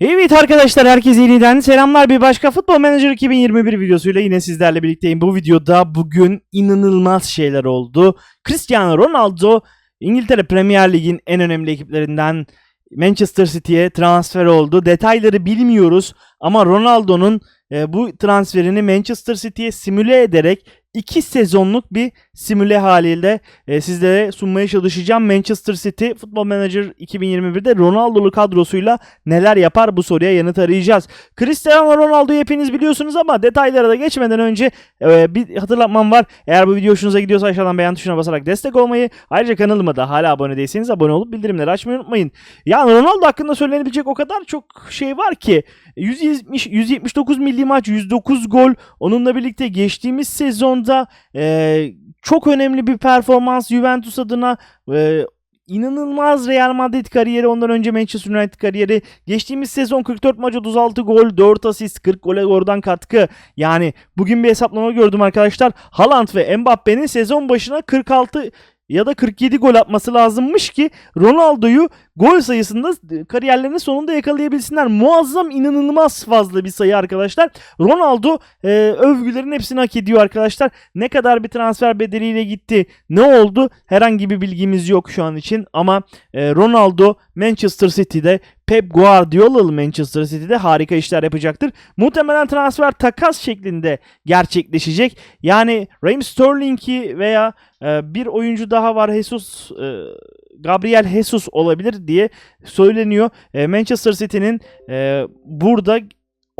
Evet arkadaşlar herkese yeniden selamlar bir başka Futbol Manager 2021 videosuyla yine sizlerle birlikteyim. Bu videoda bugün inanılmaz şeyler oldu. Cristiano Ronaldo İngiltere Premier Lig'in en önemli ekiplerinden Manchester City'ye transfer oldu. Detayları bilmiyoruz ama Ronaldo'nun e, bu transferini Manchester City'ye simüle ederek 2 sezonluk bir simüle haliyle e, sizlere sunmaya çalışacağım. Manchester City Football Manager 2021'de Ronaldo'lu kadrosuyla neler yapar bu soruya yanıt arayacağız. Cristiano Ronaldo'yu hepiniz biliyorsunuz ama detaylara da geçmeden önce e, bir hatırlatmam var. Eğer bu video hoşunuza gidiyorsa aşağıdan beğen tuşuna basarak destek olmayı, ayrıca kanalıma da hala abone değilseniz abone olup bildirimleri açmayı unutmayın. Yani Ronaldo hakkında söylenebilecek o kadar çok şey var ki 170 179 milli maç, 109 gol. Onunla birlikte geçtiğimiz sezonda e, çok önemli bir performans Juventus adına. E, inanılmaz Real Madrid kariyeri ondan önce Manchester United kariyeri. Geçtiğimiz sezon 44 maç 36 gol 4 asist 40 gole oradan katkı. Yani bugün bir hesaplama gördüm arkadaşlar. Haaland ve Mbappe'nin sezon başına 46 ya da 47 gol atması lazımmış ki Ronaldo'yu gol sayısında kariyerlerinin sonunda yakalayabilsinler. Muazzam inanılmaz fazla bir sayı arkadaşlar. Ronaldo e, övgülerin hepsini hak ediyor arkadaşlar. Ne kadar bir transfer bedeliyle gitti, ne oldu herhangi bir bilgimiz yok şu an için ama e, Ronaldo Manchester City'de Pep Guardiola'lı Manchester City'de harika işler yapacaktır. Muhtemelen transfer takas şeklinde gerçekleşecek. Yani Raheem Sterling'i veya e, bir oyuncu daha var Jesus e, Gabriel Jesus olabilir diye söyleniyor. E, Manchester City'nin e, burada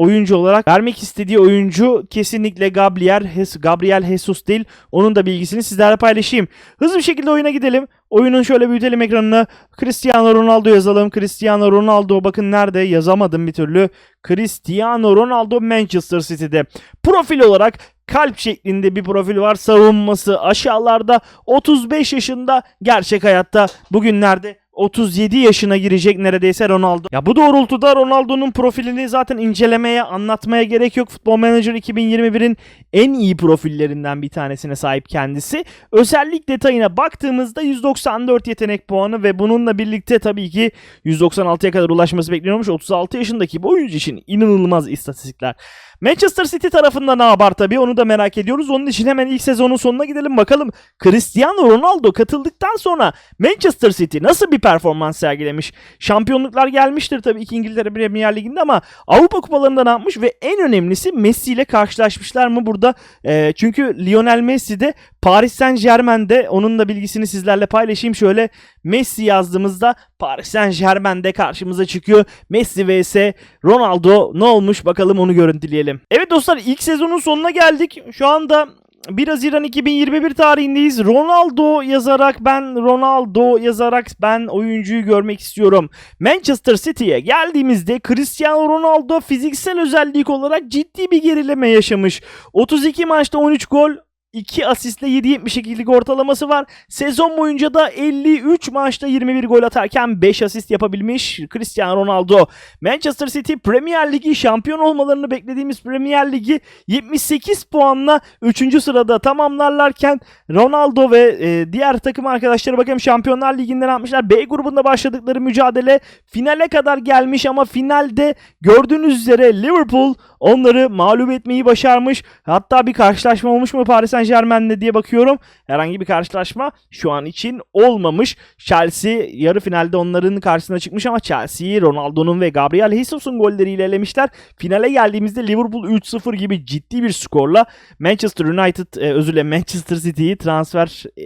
oyuncu olarak vermek istediği oyuncu kesinlikle Gabriel, Gabriel Jesus değil. Onun da bilgisini sizlerle paylaşayım. Hızlı bir şekilde oyuna gidelim. Oyunun şöyle büyütelim ekranını. Cristiano Ronaldo yazalım. Cristiano Ronaldo bakın nerede yazamadım bir türlü. Cristiano Ronaldo Manchester City'de. Profil olarak kalp şeklinde bir profil var. Savunması aşağılarda 35 yaşında gerçek hayatta bugünlerde 37 yaşına girecek neredeyse Ronaldo. Ya bu doğrultuda Ronaldo'nun profilini zaten incelemeye, anlatmaya gerek yok. Futbol Manager 2021'in en iyi profillerinden bir tanesine sahip kendisi. Özellik detayına baktığımızda 194 yetenek puanı ve bununla birlikte tabii ki 196'ya kadar ulaşması bekleniyormuş. 36 yaşındaki bu oyuncu için inanılmaz istatistikler. Manchester City tarafında ne yapar tabii onu da merak ediyoruz. Onun için hemen ilk sezonun sonuna gidelim bakalım. Cristiano Ronaldo katıldıktan sonra Manchester City nasıl bir performans sergilemiş? Şampiyonluklar gelmiştir tabii ki İngiltere Premier Ligi'nde ama Avrupa kupalarında ne yapmış ve en önemlisi Messi ile karşılaşmışlar mı burada? Ee, çünkü Lionel Messi de Paris Saint Germain'de onun da bilgisini sizlerle paylaşayım. Şöyle Messi yazdığımızda Paris Saint Germain'de karşımıza çıkıyor. Messi vs Ronaldo ne olmuş bakalım onu görüntüleyelim. Evet dostlar ilk sezonun sonuna geldik. Şu anda 1 Haziran 2021 tarihindeyiz. Ronaldo yazarak ben Ronaldo yazarak ben oyuncuyu görmek istiyorum. Manchester City'ye geldiğimizde Cristiano Ronaldo fiziksel özellik olarak ciddi bir gerileme yaşamış. 32 maçta 13 gol, 2 asistle 7.72'lik ortalaması var. Sezon boyunca da 53 maçta 21 gol atarken 5 asist yapabilmiş Cristiano Ronaldo. Manchester City Premier Ligi şampiyon olmalarını beklediğimiz Premier Ligi 78 puanla 3. sırada tamamlarlarken Ronaldo ve e, diğer takım arkadaşları bakalım Şampiyonlar Ligi'nde ne yapmışlar? B grubunda başladıkları mücadele finale kadar gelmiş ama finalde gördüğünüz üzere Liverpool onları mağlup etmeyi başarmış. Hatta bir karşılaşma olmuş mu Paris Saint Germain'le diye bakıyorum. Herhangi bir karşılaşma şu an için olmamış. Chelsea yarı finalde onların karşısına çıkmış ama Chelsea'yi Ronaldo'nun ve Gabriel Jesus'un golleriyle elemişler. Finale geldiğimizde Liverpool 3-0 gibi ciddi bir skorla Manchester United e, özür dilerim Manchester City'yi transfer e,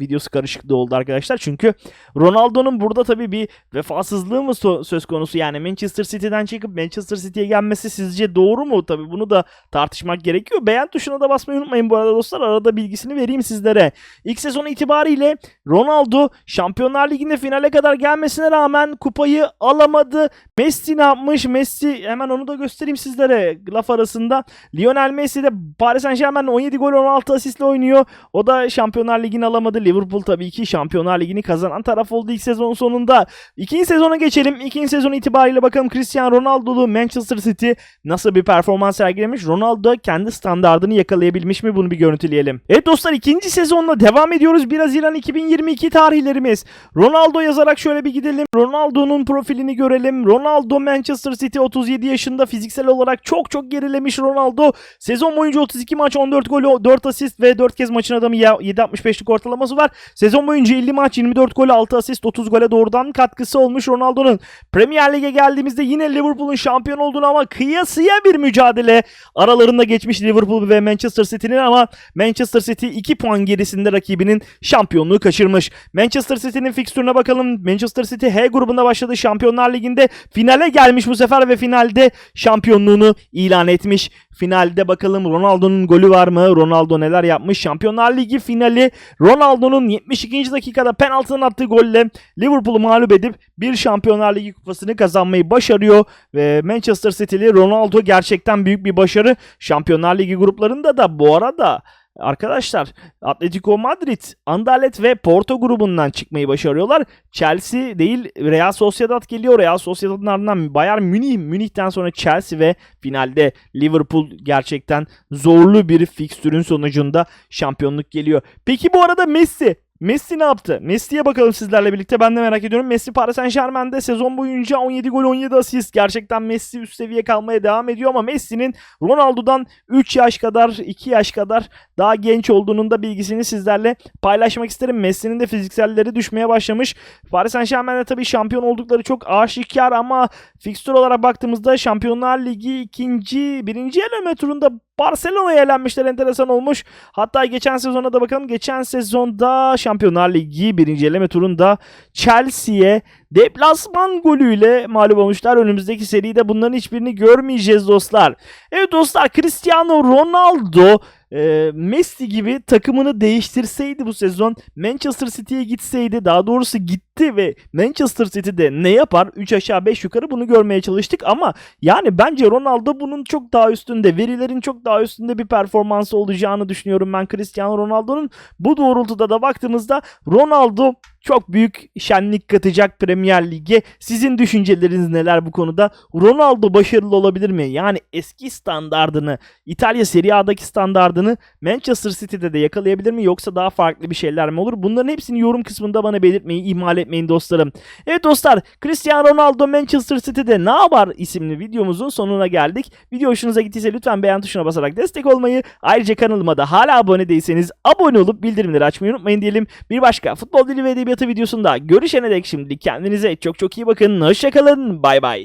videosu karışıklığı oldu arkadaşlar. Çünkü Ronaldo'nun burada tabii bir vefasızlığı mı söz konusu? Yani Manchester City'den çıkıp Manchester City'ye gelmesi sizce doğru mu? Tabii bunu da tartışmak gerekiyor. Beğen tuşuna da basmayı unutmayın bu arada. Arada bilgisini vereyim sizlere. İlk sezon itibariyle Ronaldo Şampiyonlar Ligi'nde finale kadar gelmesine rağmen kupayı alamadı. Messi ne yapmış? Messi hemen onu da göstereyim sizlere laf arasında. Lionel Messi de Paris Saint Germain'le 17 gol 16 asistle oynuyor. O da Şampiyonlar Ligi'ni alamadı. Liverpool tabii ki Şampiyonlar Ligi'ni kazanan taraf oldu ilk sezonun sonunda. İkinci sezona geçelim. İkinci sezon itibariyle bakalım Cristiano Ronaldo'lu Manchester City nasıl bir performans sergilemiş? Ronaldo kendi standardını yakalayabilmiş mi? Bunu bir görüntüleyelim. Evet dostlar ikinci sezonla devam ediyoruz. 1 Haziran 2022 tarihlerimiz. Ronaldo yazarak şöyle bir gidelim. Ronaldo'nun profilini görelim. Ronaldo Manchester City 37 yaşında fiziksel olarak çok çok gerilemiş Ronaldo. Sezon boyunca 32 maç 14 gol 4 asist ve 4 kez maçın adamı ya- 7.65'lik ortalaması var. Sezon boyunca 50 maç 24 gol 6 asist 30 gole doğrudan katkısı olmuş Ronaldo'nun. Premier Lig'e geldiğimizde yine Liverpool'un şampiyon olduğunu ama kıyasıya bir mücadele aralarında geçmiş Liverpool ve Manchester City'nin ama Manchester City 2 puan gerisinde rakibinin şampiyonluğu kaçırmış. Manchester City'nin fikstürüne bakalım. Manchester City H grubunda başladı. Şampiyonlar Ligi'nde finale gelmiş bu sefer ve finalde şampiyonluğunu ilan etmiş. Finalde bakalım Ronaldo'nun golü var mı? Ronaldo neler yapmış? Şampiyonlar Ligi finali Ronaldo'nun 72. dakikada penaltıdan attığı golle Liverpool'u mağlup edip bir Şampiyonlar Ligi kupasını kazanmayı başarıyor ve Manchester City'li Ronaldo gerçekten büyük bir başarı. Şampiyonlar Ligi gruplarında da bu arada Arkadaşlar Atletico Madrid, Anderlet ve Porto grubundan çıkmayı başarıyorlar. Chelsea değil Real Sociedad geliyor. Real Sociedad'ın ardından Bayern Münih, Münih'ten sonra Chelsea ve finalde Liverpool gerçekten zorlu bir fikstürün sonucunda şampiyonluk geliyor. Peki bu arada Messi Messi ne yaptı? Messi'ye bakalım sizlerle birlikte. Ben de merak ediyorum. Messi Paris Saint Germain'de sezon boyunca 17 gol 17 asist. Gerçekten Messi üst seviye kalmaya devam ediyor ama Messi'nin Ronaldo'dan 3 yaş kadar 2 yaş kadar daha genç olduğunun da bilgisini sizlerle paylaşmak isterim. Messi'nin de fizikselleri düşmeye başlamış. Paris Saint Germain'de tabii şampiyon oldukları çok aşikar ama fikstür olarak baktığımızda Şampiyonlar Ligi ikinci, birinci eleme turunda Barcelona'ya elenmişler enteresan olmuş. Hatta geçen sezona da bakalım. Geçen sezonda Şampiyonlar Ligi birinci eleme turunda Chelsea'ye deplasman golüyle mağlup olmuşlar. Önümüzdeki seride bunların hiçbirini görmeyeceğiz dostlar. Evet dostlar Cristiano Ronaldo e, Messi gibi takımını değiştirseydi bu sezon Manchester City'ye gitseydi daha doğrusu gitti ve Manchester City'de ne yapar 3 aşağı 5 yukarı bunu görmeye çalıştık ama yani bence Ronaldo bunun çok daha üstünde verilerin çok daha üstünde bir performansı olacağını düşünüyorum ben Cristiano Ronaldo'nun bu doğrultuda da baktığımızda Ronaldo çok büyük şenlik katacak Premier Lig'e. Sizin düşünceleriniz neler bu konuda? Ronaldo başarılı olabilir mi? Yani eski standardını, İtalya Serie A'daki standardını Manchester City'de de yakalayabilir mi? Yoksa daha farklı bir şeyler mi olur? Bunların hepsini yorum kısmında bana belirtmeyi ihmal etmeyin dostlarım. Evet dostlar, Cristiano Ronaldo Manchester City'de ne yapar isimli videomuzun sonuna geldik. Video hoşunuza gittiyse lütfen beğen tuşuna basarak destek olmayı, ayrıca kanalıma da hala abone değilseniz abone olup bildirimleri açmayı unutmayın diyelim. Bir başka futbol dili ve edebiyatı videosunda görüşene dek şimdilik kendinize çok çok iyi bakın. Hoşçakalın. Bay bay.